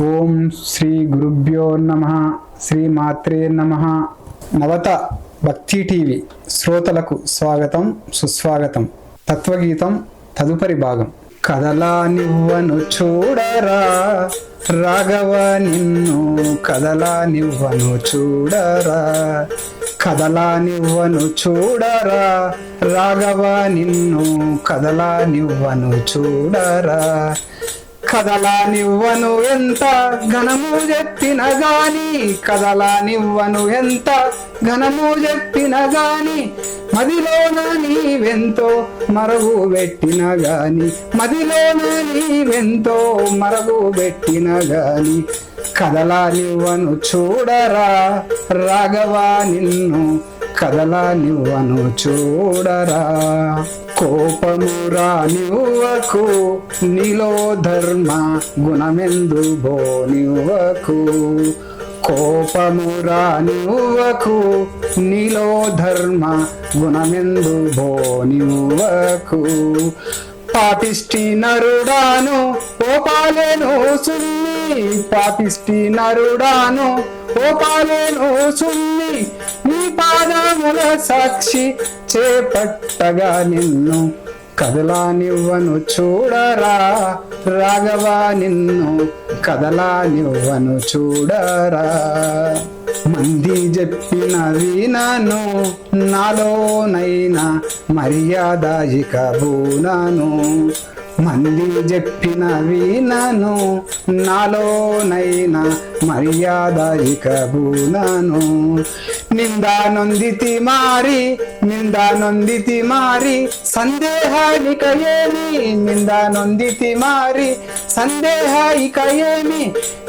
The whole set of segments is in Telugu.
ఓం శ్రీ గురుభ్యో నమ శ్రీ మాత్రే నమ. నవత భక్తి టీవీ శ్రోతలకు స్వాగతం సుస్వాగతం. తత్వగీతం తదుపరి భాగం. కదలా నివ్వను చూడరా రాఘవ నిన్ను కదలా నివ్వను చూడరా. కదలా నివ్వను చూడరా రాఘవ నిన్ను కదలా నివ్వను చూడరా. కదలా నివ్వను ఎంత ఘనము చెప్పిన గాని కదలా నివ్వను ఎంత ఘనము చెప్పిన గాని మదిలోన నీవెంతో మరగు పెట్టిన గాని మదిలోన నీవెంతో మరగు పెట్టిన గాని కదలా నివ్వను చూడరా రాఘవా నిన్ను కదలా నివ్వను చూడరా. కోపము రానివ్వకు నీలో ధర్మ గుణమెందు బోనివ్వకు కోపము రానివ్వకు నీలో ధర్మ గుణమెందు బోనివ్వకు పాపిష్టి నరుడాను ఓపాలేను సున్ని. పాపిష్టి నరుడాను ఓపాలేను సున్ని. సాక్షి చేపట్టగా నిన్ను. కదలానివ్వను చూడరా రాఘవా నిన్ను కదలానివ్వను చూడరా. మంది చెప్పిన వినను నాలోనైనా మర్యాదాయిక ఇక బూనను. మంది చెప్పిన వినను నాలోనైనా మర్యాద ನಿಂದ ನೊಂದಿತಿ ಮಾರಿ, ನಿಂದ ನೊಂದಿತಿ ಮಾರಿ, ಸಂದೇಹ ಕೈಯೇಮಿ ನಿಂದ ನೊಂದಿತಿ ಮಾರಿ, ಸಂದೇಹ ಈ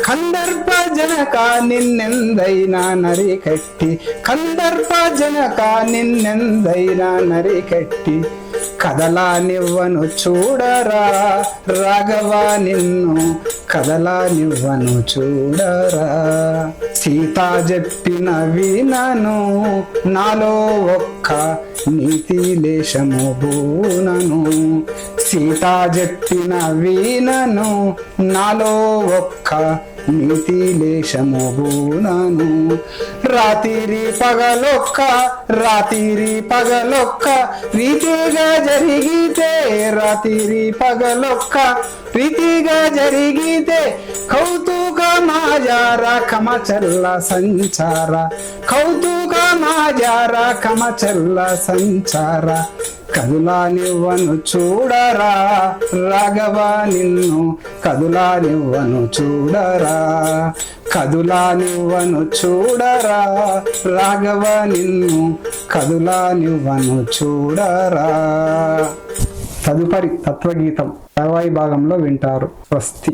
ಕಂದರ್ಪ ಜನಕ ನಿನ್ನೆಂದೈನ ನರಿ ಕಟ್ಟಿ, ಕಂದರ್ಪ ಜನಕ ನಿನ್ನೆಂದೈನ ನರಿ ಕಟ್ಟಿ. ಕದಲ ನಿವ್ವನು ಚೂಡರ, ರಾಘವ ನಿನ್ನು ಕದಲ ನಿವ್ವನು ಚೂಡರ. సీత చెప్పిన వినను నాలో ఒక్క నీతి లేశము బూనను. సీత చెప్పిన వినను నాలో ఒక్క నీతి లేశము బూనను. రాతిరి పగలొక్క రాతిరి పగలొక్క రీతిగా జరిగితే రాతిరి పగలొక్క ప్రీతిగా జరిగితే కౌతుక మాయార కమచల్ల సంచార. కౌతుక మాయార కమచల్ల సంచార. కదులా నివ్వను చూడరా రాఘవ నిన్ను కదులా నివ్వను చూడరా. కదులా నివ్వను చూడరా రాఘవ నిన్ను కదులా నివ్వను చూడరా. తదుపరి తత్వగీతం తర్వాయి భాగంలో వింటారు స్వస్తి.